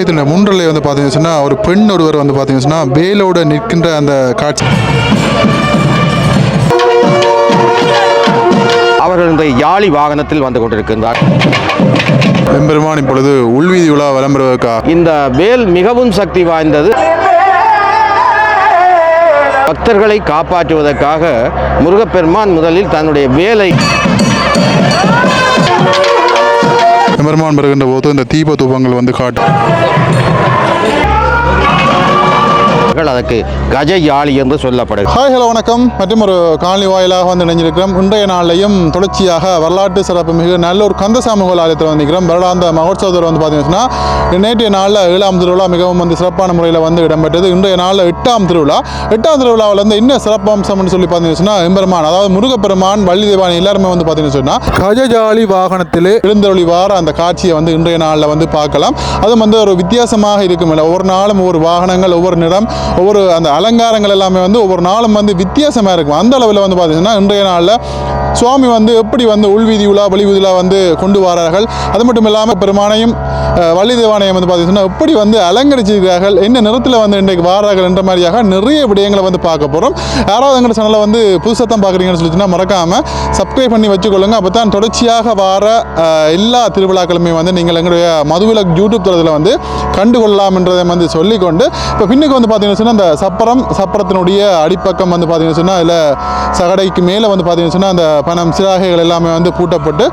ஆலயத்தின் முன்றலை வந்து பார்த்தீங்கன்னு சொன்னால் ஒரு பெண் ஒருவர் வந்து பார்த்தீங்கன்னு சொன்னால் வேலோட நிற்கின்ற அந்த காட்சி. அவர்கள் இந்த யாழி வாகனத்தில் வந்து கொண்டிருக்கின்றார். எம்பெருமான் இப்பொழுது உள்வீதி உலா விளம்பரக்காக இந்த வேல் மிகவும் சக்தி வாய்ந்தது. பக்தர்களை காப்பாற்றுவதற்காக முருகப்பெருமான் முதலில் தன்னுடைய வேலை எம்பெருமான் வருகின்ற போது இந்த தீப தூபங்கள் வந்து காட்டும். அதற்கு கஜ யாழி என்று சொல்லப்படுகிறது. ஹாய் ஹலோ வணக்கம். மற்றும் ஒரு காலனி வாயிலாக வந்து இணைஞ்சிருக்கிறோம். இன்றைய நாளையும் தொடர்ச்சியாக வரலாற்று சிறப்பு மிகு நல்ல ஒரு கந்தசாமி கோயில் ஆலயத்தில் வந்திருக்கிறோம். வருடாந்த மகோத்சவத்தில் வந்து பார்த்தீங்கன்னா நேற்றைய நாளில் ஏழாம் திருவிழா மிகவும் வந்து சிறப்பான முறையில் வந்து இடம்பெற்றது. இன்றைய நாளில் எட்டாம் திருவிழா. எட்டாம் திருவிழாவில் வந்து என்ன சிறப்பு அம்சம்னு சொல்லி பார்த்தீங்கன்னா எம்பெருமான் அதாவது முருகப்பெருமான் வள்ளி தேவானி எல்லாருமே வந்து பார்த்தீங்கன்னு சொன்னால் கஜஜாலி வாகனத்திலே எழுந்தருளி வார அந்த காட்சியை வந்து இன்றைய நாளில் வந்து பார்க்கலாம். அதுவும் வந்து ஒரு வித்தியாசமாக இருக்கும் இல்லை ஒவ்வொரு நாளும் ஒவ்வொரு வாகனங்கள் ஒவ்வொரு நிறம் ஒவ்வொரு அந்த அலங்காரங்கள் எல்லாமே வந்து ஒவ்வொரு நாளும் வந்து வித்தியாசமாக இருக்கும். அந்த அளவில் வந்து பார்த்தீங்கன்னா இன்றைய நாளில் சுவாமி வந்து எப்படி வந்து உள்வீதி உலா வெளிவீதிலா வந்து கொண்டு வரார்கள்? அது மட்டும் இல்லாமல் பெருமானையும் அஹ், வள்ளி தேவானையும் வந்து பார்த்தீங்கன்னா எப்படி வந்து அலங்கரிச்சிருக்கிறார்கள்? என்ன நிறத்தில் வந்து இன்றைக்கு வாரார்கள் என்ற மாதிரியாக நிறைய விடயங்களை வந்து பார்க்க போகிறோம் யாராவது எங்கள் சேனலை வந்து புதுசாக தான் பார்க்குறீங்கன்னு சொல்லிச்சுன்னா மறக்காமல் சப்ஸ்கிரைப் பண்ணி வச்சுக்கொள்ளுங்க. அப்போ தான் தொடர்ச்சியாக வார எல்லா திருவிழாக்களுமே வந்து நீங்கள் எங்களுடைய மதுவிலக் யூடியூப் தளத்தில் வந்து கண்டுகொள்ளலாம் என்றதை வந்து சொல்லிக்கொண்டு இப்போ பின்னுக்கு வந்து பார்த்தீங்கன்னா பார்த்தீங்கன்னா அந்த சப்பரம் சப்பரத்தினுடைய அடிப்பக்கம் வந்து பார்த்தீங்கன்னு சொன்னால் இல்லை சகடைக்கு மேலே வந்து பார்த்தீங்கன்னு சொன்னால் அந்த பணம் சிறாகைகள் எல்லாமே வந்து பூட்டப்பட்டு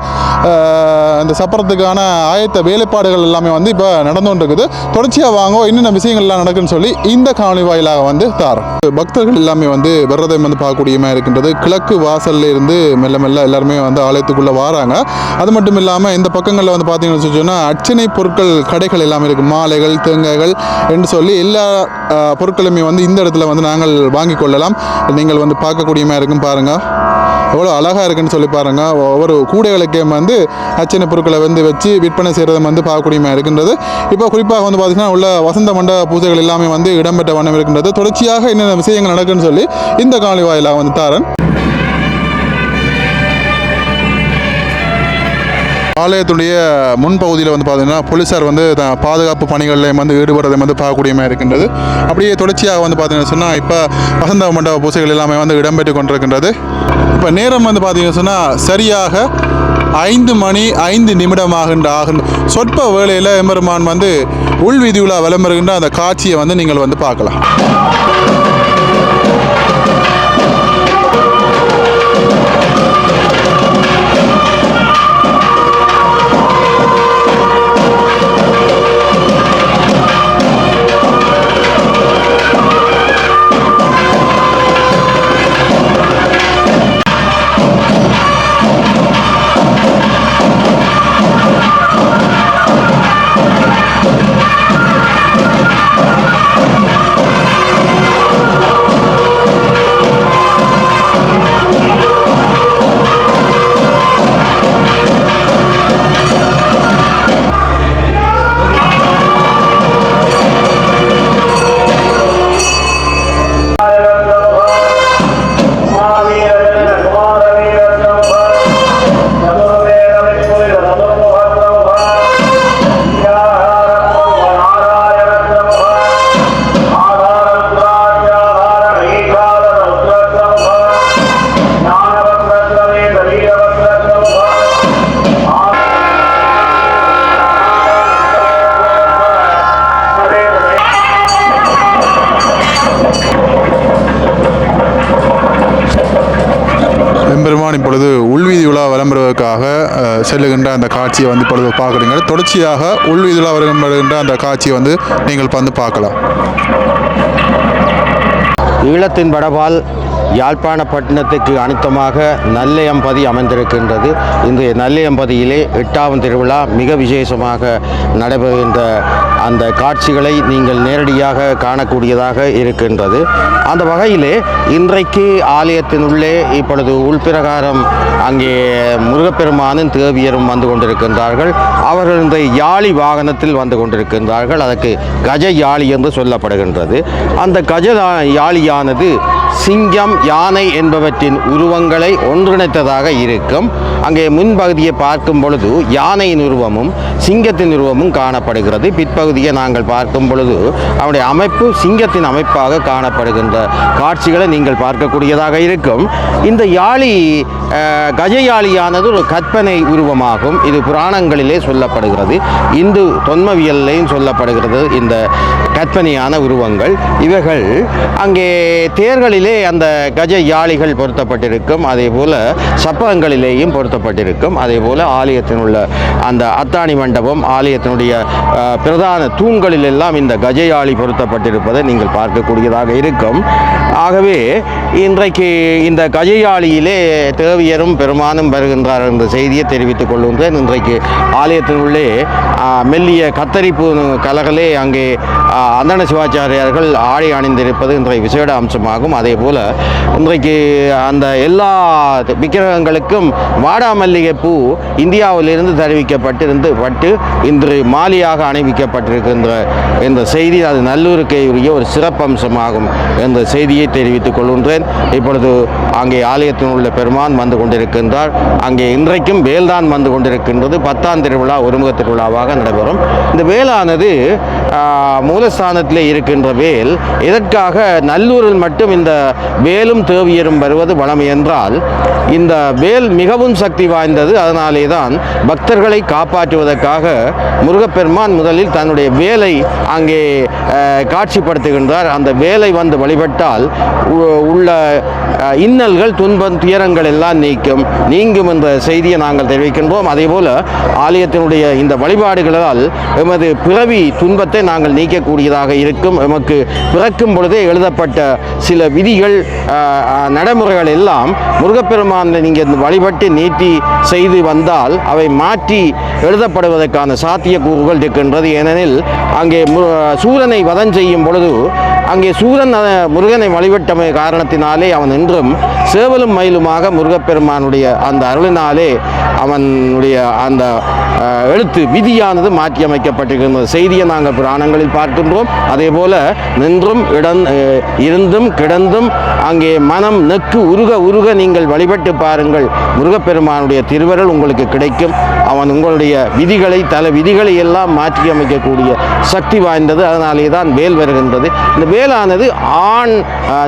அந்த சப்பரத்துக்கான ஆயத்த வேலைப்பாடுகள் எல்லாமே வந்து இப்போ நடந்து கொண்டு இருக்குது தொடர்ச்சியாக வாங்க என்னென்ன விஷயங்கள்லாம் நடக்குன்னு சொல்லி இந்த காணொலி வாயிலாக வந்து தாரோம். பக்தர்கள் எல்லாமே வந்து விரதம் வந்து பார்க்கக்கூடியமாக இருக்கின்றது. கிழக்கு வாசல்ல இருந்து மெல்ல மெல்ல எல்லாருமே வந்து ஆலயத்துக்குள்ளே வராங்க. அது மட்டும் இல்லாமல் இந்த பக்கங்களில் வந்து பார்த்தீங்கன்னு சொன்னால் அர்ச்சனை பொருட்கள் கடைகள் எல்லாமே இருக்குது மாலைகள் தேங்காய்கள் என்று சொல்லி எல்லா பொருட்களுமே வந்து இந்த இடத்துல வந்து நாங்கள் வாங்கி கொள்ளலாம். நீங்கள் வந்து பார்க்கக்கூடியமாக இருக்கும் பாருங்கள் எவ்வளோ அழகாக இருக்குன்னு சொல்லி பாருங்கள் ஒவ்வொரு கூடைகளுக்கும் வந்து அச்சனை பொருட்களை வந்து வச்சு விற்பனை செய்கிறத வந்து பார்க்கக்கூடியமாக இருக்கின்றது. இப்போ குறிப்பாக வந்து பார்த்திங்கன்னா உள்ள வசந்த மண்டப பூஜைகள் எல்லாமே வந்து இடம்பெற்ற வண்ணம் இருக்கின்றது. தொடர்ச்சியாக என்னென்ன விஷயங்கள் நடக்குன்னு சொல்லி இந்த காணொலி வாயிலாக வந்து தாரன். ஆலயத்துடைய முன்பகுதியில் வந்து பார்த்தீங்கன்னா போலீஸார் வந்து பாதுகாப்பு பணிகளில் வந்து ஈடுபடுறதை வந்து பார்க்கக்கூடியமாக இருக்கின்றது. அப்படியே தொடர்ச்சியாக வந்து பார்த்தீங்கன்னு சொன்னால் இப்போ வசந்த மண்டப பூசைகள் எல்லாமே வந்து இடம்பெற்று கொண்டிருக்கின்றது. இப்போ நேரம் வந்து பார்த்தீங்கன்னு சொன்னால் சரியாக ஐந்து மணி ஐந்து நிமிடமாகின்ற ஆகின்ற சொற்ப வேளையில் எம்பெருமான் வந்து உள்வீதியுலா விளம்பருகின்ற அந்த காட்சியை வந்து நீங்கள் வந்து பார்க்கலாம். செல்லுகின்ற அந்த காட்சியை வந்து இப்பொழுது பார்க்குறீங்க. தொடர்ச்சியாக உள் இதில் வருகின்ற அந்த காட்சியை வந்து நீங்கள் வந்து பார்க்கலாம். ஈழத்தின் யாழ்ப்பாண யாழ்ப்பாணப்பட்டினத்துக்கு அனுத்தமாக நல்லையம்பதி அமைந்திருக்கின்றது. இந்த நல்லையம்பதியிலே எட்டாம் திருவிழா மிக விசேஷமாக நடைபெறுகின்ற அந்த காட்சிகளை நீங்கள் நேரடியாக காணக்கூடியதாக இருக்கின்றது. அந்த வகையிலே இன்றைக்கு ஆலயத்தினுள்ளே இப்பொழுது உள்பிரகாரம் அங்கே முருகப்பெருமானின் தேவியரும் வந்து கொண்டிருக்கின்றார்கள். அவர்கள் இந்த யாழி வாகனத்தில் வந்து கொண்டிருக்கின்றார்கள். அதற்கு கஜ யாழி என்று சொல்லப்படுகின்றது. அந்த கஜ யாழியானது சிங்கம் யானை என்பவற்றின் உருவங்களை ஒன்றிணைத்ததாக இருக்கும். அங்கே முன்பகுதியை பார்க்கும் பொழுது யானையின் உருவமும் சிங்கத்தின் உருவமும் காணப்படுகிறது. பிற்பகுதியை நாங்கள் பார்க்கும் பொழுது அவருடைய அமைப்பு சிங்கத்தின் அமைப்பாக காணப்படுகின்ற காட்சிகளை நீங்கள் பார்க்கக்கூடியதாக இருக்கும். இந்த யாழி கஜயாளியானது ஒரு கற்பனை உருவமாகும். இது புராணங்களிலே சொல்லப்படுகிறது. இந்து தொன்மவியல்லையும் சொல்லப்படுகிறது இந்த கற்பனையான உருவங்கள். இவைகள் அங்கே தேர்களிலே அந்த கஜ யாளிகள் பொருத்தப்பட்டிருக்கும். அதே போல் சப்பகங்களிலேயும் பொருத்தப்பட்டிருக்கும் அதே போல் ஆலயத்தில் உள்ள அந்த அத்தாணி மண்டபம் ஆலயத்தினுடைய பிரதான தூண்களில் எல்லாம் இந்த கஜயாளி பொருத்தப்பட்டிருப்பதை நீங்கள் பார்க்கக்கூடியதாக இருக்கும். ஆகவே இன்றைக்கு இந்த கஜயாளியிலே தேவியரும் பெருமானும் வருகின்றார் என்ற செய்தியை தெரிவித்துக் கொள்கின்றேன். இன்றைக்கு ஆலயத்தினுள்ளே மெல்லிய கத்தரிப்பு கலகலே அங்கே அந்தன சிவாச்சாரியார்கள் ஆடை அணிந்திருப்பது இன்றைய விசேட அம்சமாகும். அதே போல் இன்றைக்கு அந்த எல்லா விக்கிரகங்களுக்கும் வாடாமல்லிகை பூ இந்தியாவிலிருந்து தெரிவிக்கப்பட்டிருந்து பட்டு இன்று மாலியாக அணிவிக்கப்பட்டிருக்கின்ற இந்த செய்தி அது நல்லூருக்கே உரிய ஒரு சிறப்பம்சமாகும் என்ற செய்தியை தெரிவித்துக் கொள்கின்றேன். இப்பொழுது அங்கே ஆலயத்தில் உள்ள பெருமான் வந்து கொண்டிருக்கின்றார். அங்கே இன்றைக்கும் வேல்தான் வந்து கொண்டிருக்கின்றது. பத்தாம் திருவிழா ஒருமுக திருவிழாவாக நடைபெறும். இந்த வேலானது மூலஸ்தானத்தில் மூலஸ்தானத்திலே இருக்கின்ற வேல் இதற்காக நல்லூரில் மட்டும் இந்த வேலும் தேவியரும் வருவது வளம் என்றால் இந்த வேல் மிகவும் சக்தி வாய்ந்தது. அதனாலே தான் பக்தர்களை காப்பாற்றுவதற்காக முருகப்பெருமான் முதலில் தன்னுடைய வேலை அங்கே காட்சிப்படுத்துகின்றார். அந்த வேலை வந்து வழிபட்டால் உ- உள்ள இன்னல்கள் துன்பம் துயரங்கள் எல்லாம் நீக்கும். நீங்கும் என்ற செய்தியை நாங்கள் தெரிவிக்கின்றோம். அதேபோல் ஆலயத்தினுடைய இந்த வழிபாடுகளால் எமது பிறவி துன்பத்தை நாங்கள் நீக்கக்கூடியதாக இருக்கும். எமக்கு பிறக்கும் பொழுதே எழுதப்பட்ட சில விதிகள் நடைமுறைகள் எல்லாம் முருகப்பெருமானை நீங்கள் வழிபட்டு நீட்டி செய்து வந்தால் அவை மாற்றி எழுதப்படுவதற்கான சாத்தியக்கூறுகள் இருக்கின்றது. ஏனெனில் அங்கே சூரனை வதம் செய்யும் பொழுது அங்கே சூரன் முருகனை வழிபட்டமை காரணத்தினாலே அவன் இன்றும் சேவலும் மயிலுமாக முருகப்பெருமானுடைய அந்த அருளினாலே அவனுடைய அந்த எழுத்து விதியானது மாற்றியமைக்கப்பட்டிருக்கின்றது செய்தியை நாங்கள் புராணங்களில் பார்க்கின்றோம். அதே போல நின்றும் இடம் இருந்தும் கிடந்தும் அங்கே மனம் நெக்கு உருக உருக நீங்கள் வழிபட்டு பாருங்கள். முருகப்பெருமானுடைய திருவருள் உங்களுக்கு கிடைக்கும். அவன் உங்களுடைய விதிகளை தல விதிகளை எல்லாம் மாற்றியமைக்கக்கூடிய சக்தி வாய்ந்தது. அதனாலே தான் வேல் வருகின்றது. இந்த வேலானது ஆண்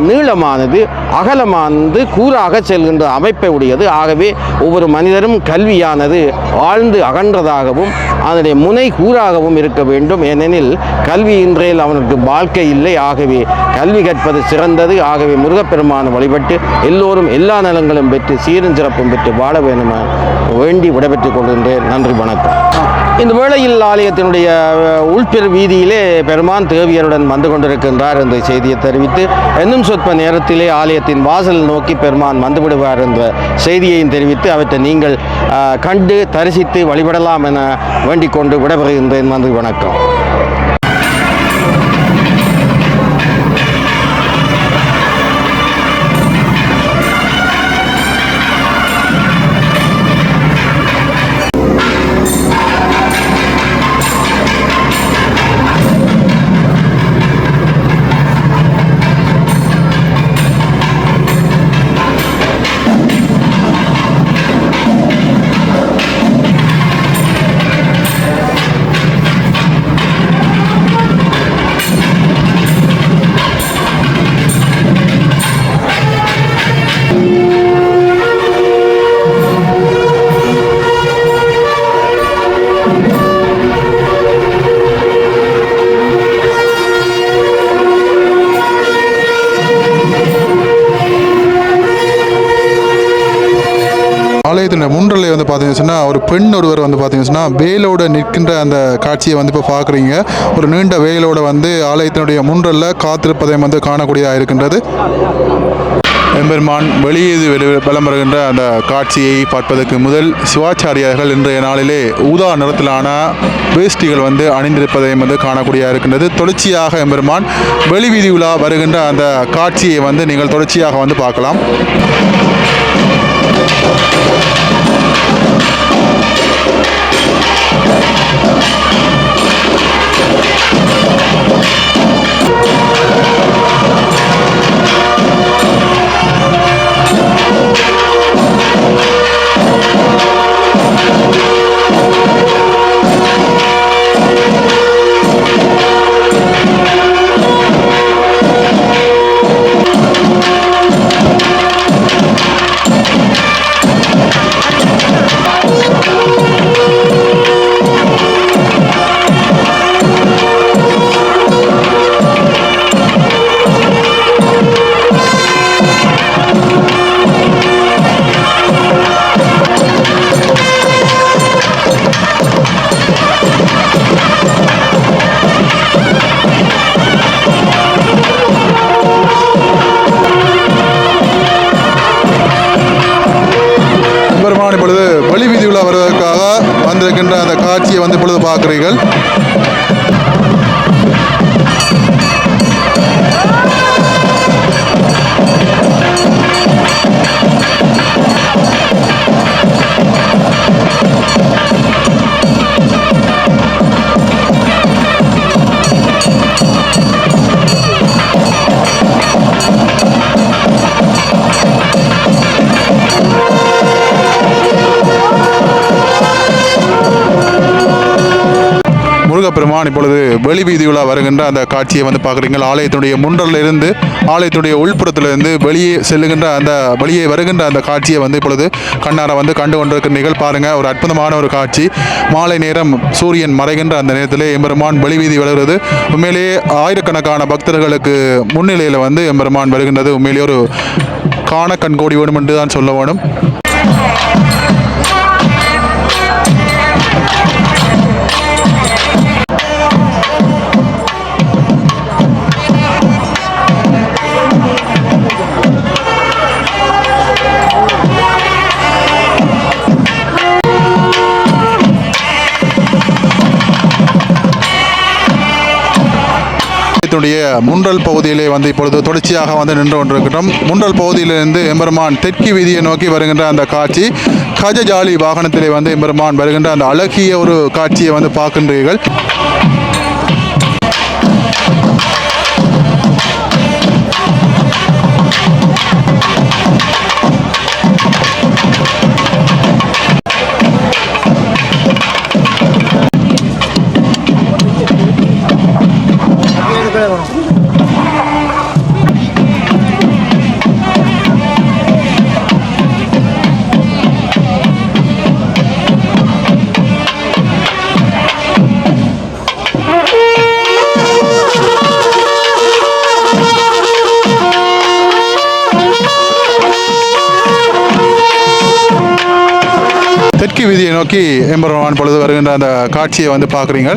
நீளமானது அகலமானது கூறாக செல்கின்ற அமைப்பை உடையது. ஆகவே ஒவ்வொரு மனிதரும் கல்வியானது ஆழ்ந்து அகன்றதாகவும் அதனுடைய முனை கூறாகவும் இருக்க வேண்டும். ஏனெனில் கல்வி இன்றையில் அவனுக்கு வாழ்க்கை இல்லை. ஆகவே கல்வி கற்பது சிறந்தது. ஆகவே முருகப்பெருமான வழிபட்டு எல்லோரும் எல்லா நலங்களும் பெற்று சீரும் சிறப்பும் பெற்று வாழ வேண்டுமா? வேண்டி விடைபெற்றுக் கொள்கின்றேன். நன்றி வணக்கம். இந்த வேளையில் ஆலயத்தினுடைய உள்பெரு வீதியிலே பெருமான் தேவியருடன் வந்து கொண்டிருக்கின்றார். என்ற செய்தியை தெரிவித்து இன்னும் சொற்ப நேரத்திலே ஆலயத்தின் வாசல் நோக்கி பெருமான் வந்து விடுவார் என்ற செய்தியையும் தெரிவித்து அவற்றை நீங்கள் கண்டு தரிசித்து வழிபடலாம் என வேண்டிக் கொண்டு விடைபெறுகின்றேன். நன்றி வணக்கம். ஆலயத்தின் முன்றலை வந்து பார்த்தீங்கன்னு சொன்னால் ஒரு பெண் ஒருவர் வந்து பார்த்தீங்கன்னு சொன்னால் வேலோட நிற்கின்ற அந்த காட்சியை வந்து இப்போ பார்க்குறீங்க. ஒரு நீண்ட வேலோட வந்து ஆலயத்தினுடைய முன்றல்ல காத்திருப்பதை வந்து காணக்கூடியதாக இருக்கின்றது. எம்பெருமான் வெளியீது விளம்பருகின்ற அந்த காட்சியை பார்ப்பதற்கு முதல் சிவாச்சாரியார்கள் இன்றைய நாளிலே ஊதா நிறத்திலான வேஷ்டிகள் வந்து அணிந்திருப்பதையும் வந்து காணக்கூடியதாக இருக்கின்றது. தொடர்ச்சியாக எம்பெருமான் வெளி வீதி உலா வருகின்ற அந்த காட்சியை வந்து நீங்கள் தொடர்ச்சியாக வந்து பார்க்கலாம். Yeah. காட்சியை வந்து இப்பொழுது பார்க்குறீர்கள் முருகப்பெருமான் இப்பொழுது வெளி வீதியுலா வருகின்ற அந்த காட்சியை வந்து பார்க்குறீங்க ஆலயத்துடைய முன்றலிருந்து ஆலயத்துடைய உள்புறத்திலிருந்து வெளியே செல்லுகின்ற அந்த வெளியே வருகின்ற அந்த காட்சியை வந்து இப்பொழுது கண்ணார வந்து கண்டு கொண்டிருக்கிறீர்கள் பாருங்கள் ஒரு அற்புதமான ஒரு காட்சி. மாலை நேரம் சூரியன் மறைகின்ற அந்த நேரத்தில் எம்பெருமான் வெளி வீதி வருகிறது. உண்மையிலேயே ஆயிரக்கணக்கான பக்தர்களுக்கு முன்னிலையில் வந்து எம்பெருமான் வருகின்றது. உண்மையிலேயே ஒரு காண கண்கோடி வேணும் என்று தான் சொல்ல வேணும். ஆலயத்துடைய முன்றல் பகுதியிலே வந்து இப்பொழுது தொடர்ச்சியாக வந்து நின்று கொண்டிருக்கிறோம் முன்றல் பகுதியிலிருந்து எம்பெருமான் தெற்கு வீதியை நோக்கி வருகின்ற அந்த காட்சி கஜஜாலி வாகனத்திலே வந்து எம்பெருமான் வருகின்ற அந்த அழகிய ஒரு காட்சியை வந்து பார்க்கின்றீர்கள். நோக்கி எம்பெருமான் பொழுது வருகின்ற அந்த காட்சியை வந்து பார்க்குறீங்க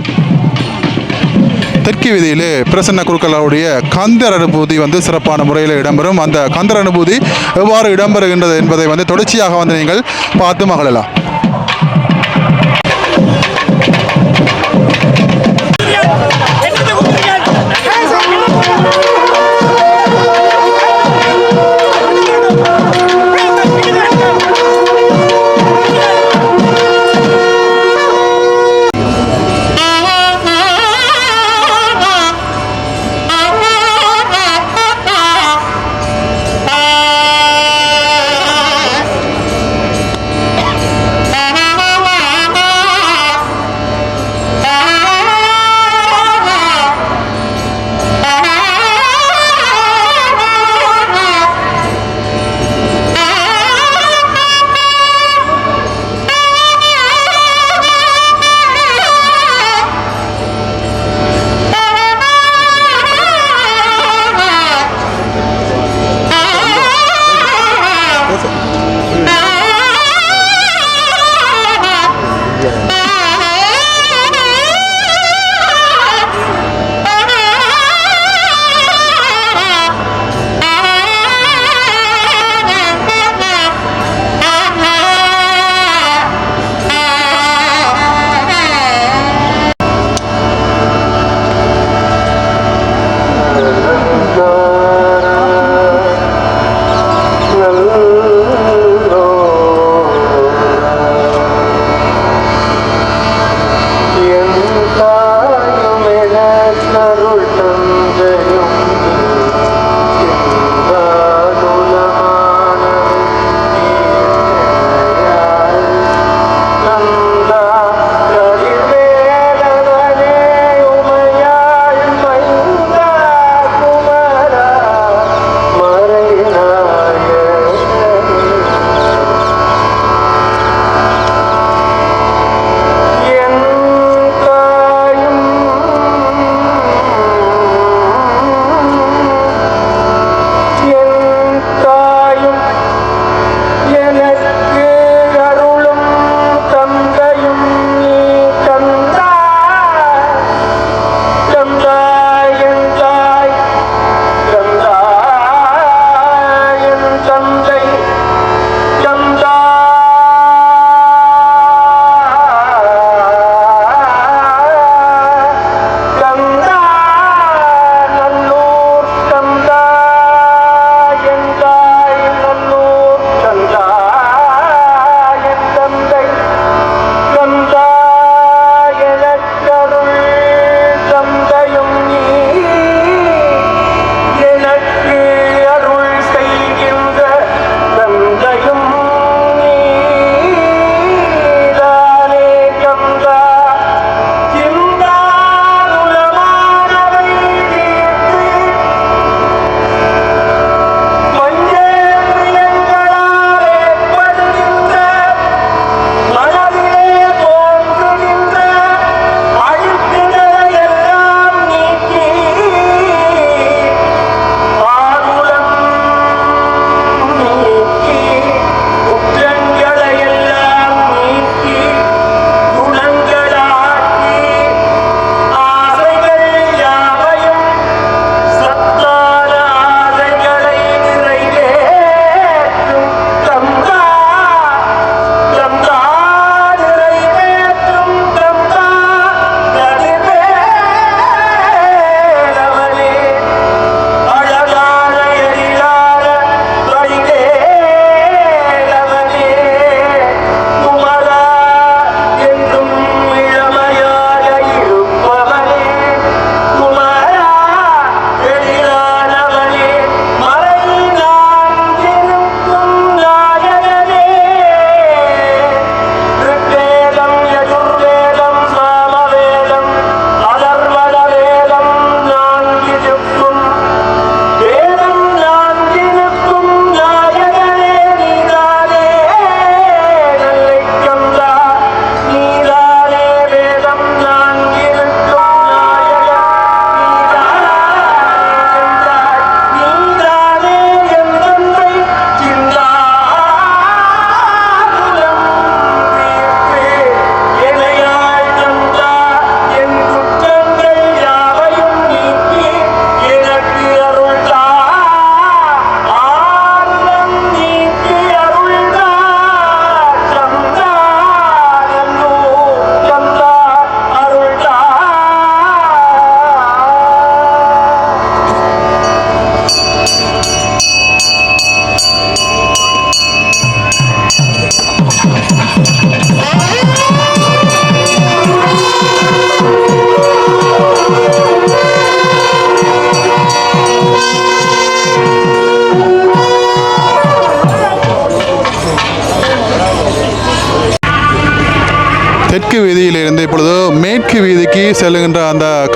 தெற்கு வீதியிலே பிரசன்ன குருக்களாவுடைய கந்தர் அனுபூதி வந்து சிறப்பான முறையில் இடம்பெறும் அந்த கந்தர் அனுபூதி எவ்வாறு இடம்பெறுகின்றது என்பதை வந்து தொடர்ச்சியாக வந்து நீங்கள் பார்த்து மகளலாம் Yeah.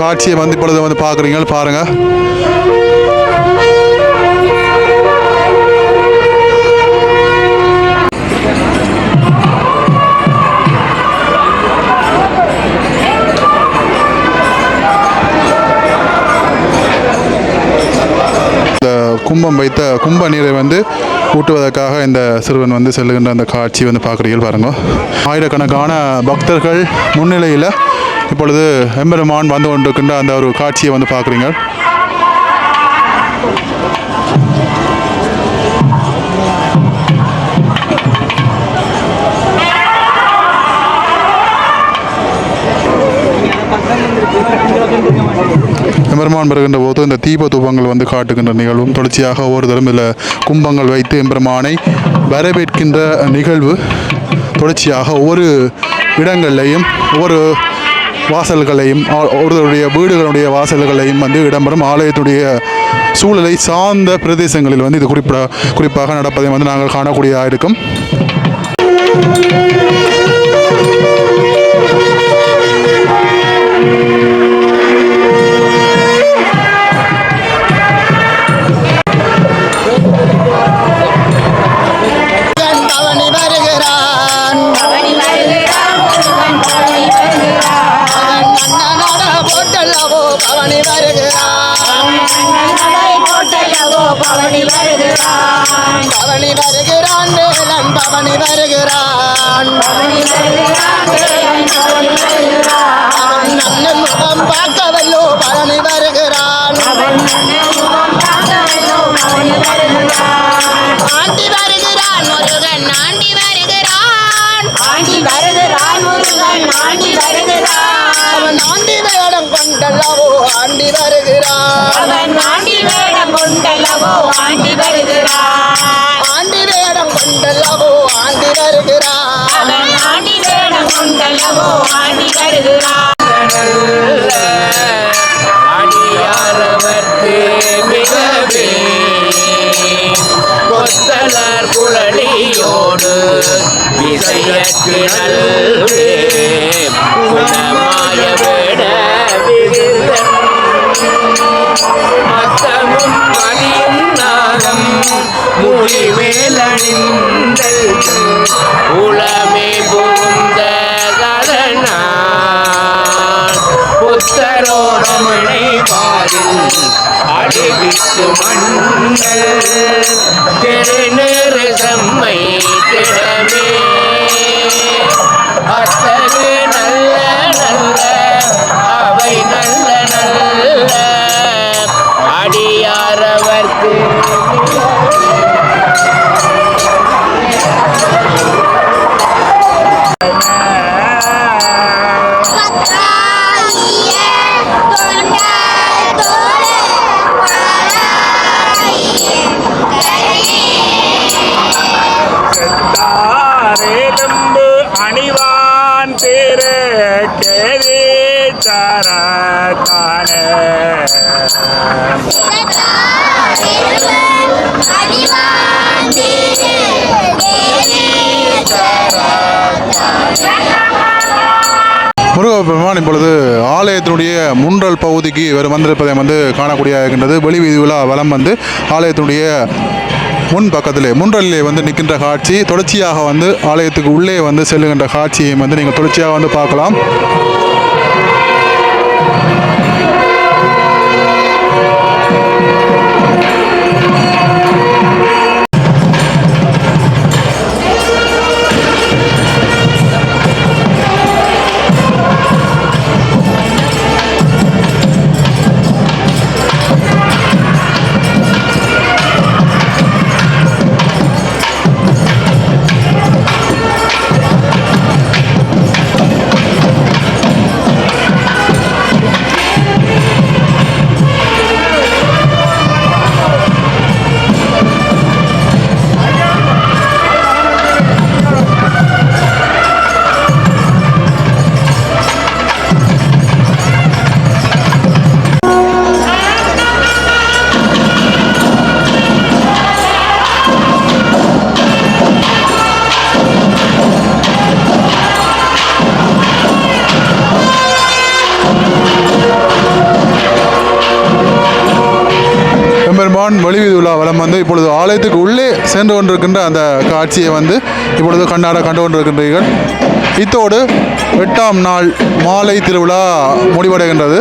காட்சியை வந்து இப்பொழுது வந்து பார்க்குறீங்க. பாருங்கள் இந்த கும்பம் வைத்த கும்ப நீரை வந்து ஊட்டுவதற்காக இந்த சிறுவன் வந்து செல்லுகின்ற அந்த காட்சி வந்து பார்க்குறீர்கள் பாருங்க. ஆயிரக்கணக்கான பக்தர்கள் முன்னிலையில் இப்பொழுது எம்பெருமான் வந்து கொண்டிருக்கின்ற அந்த ஒரு காட்சியை வந்து பார்க்குறீங்க. எம்பெருமான் பெறுகின்ற போது இந்த தீப தூபங்கள் வந்து காட்டுகின்ற நிகழ்வும் தொடர்ச்சியாக ஒவ்வொரு தரம் இதில் கும்பங்கள் வைத்து எம்பெருமானை வரவேற்கின்ற நிகழ்வு தொடர்ச்சியாக ஒவ்வொரு இடங்கள்லையும் ஒவ்வொரு வாசல்களையும் ஒருவருடைய வீடுகளுடைய வாசல்களையும் வந்து இடம்பெறும். ஆலயத்துடைய சூழலை சார்ந்த பிரதேசங்களில் வந்து இது குறிப்பிட குறிப்பாக நடப்பதை வந்து நாங்கள் காணக்கூடியதாக இருக்கும் பவனி வருகிறான். வேலன் பவனி வருகிறான். அண்ணன் முகம் பார்க்கவல்லோ பவனி வருகிறான். ஆண்டி வருகிறான் முருகன் ஆண்டி வருகிறான். ஆண்டி வருகிறான் முருகன் ஆண்டி வருகிறான் அவன் ஆண்டி வேடம் கொண்டல்லவோ ஆண்டி வருகிறான். அவன் ஆண்டி வேடம் கொண்டல்லவோ ஆண்டி வருகிறான். ஆண்டி வேடம் கொண்டல்லவோ ஆண்டி வருகிறான். அவன் ஆண்டி வேடம் கொண்டல்லவோ ஆண்டி வருகிறான். அடியாரவர்க்கு மிகவே விசையக்கு நல்வே குணமாய வேட மத்தமும் மதியும் நாகம் முடிவேலணிந்தல் உளமே புகுந்த கதனான் புத்தரோடமனை பாரில் அடிவித்து மண்ணல் திருநெரு செம்மை திறமே அத்தகு நல்ல நல்ல அவை நல்ல நல்ல அடியாரம் இவர் வந்திருப்பதை வந்து காணக்கூடிய இருக்கின்றது வெளி வீதி உலா வலம் வந்து ஆலயத்தினுடைய முன் பக்கத்திலே முன்றலிலே வந்து நிற்கின்ற காட்சி. தொடர்ச்சியாக வந்து ஆலயத்துக்கு உள்ளே வந்து செல்லுகின்ற காட்சியை வந்து நீங்கள் தொடர்ச்சியாக வந்து பார்க்கலாம். நாங்களும் இப்பொழுது ஆலயத்துக்கு உள்ளே சென்று கொண்டிருக்கின்ற அந்த காட்சியை வந்து இப்பொழுது கண்ணாட கண்டு கொண்டிருக்கின்றீர்கள். இத்தோடு எட்டாம் நாள் மாலை திருவிழா முடிவடைகின்றது.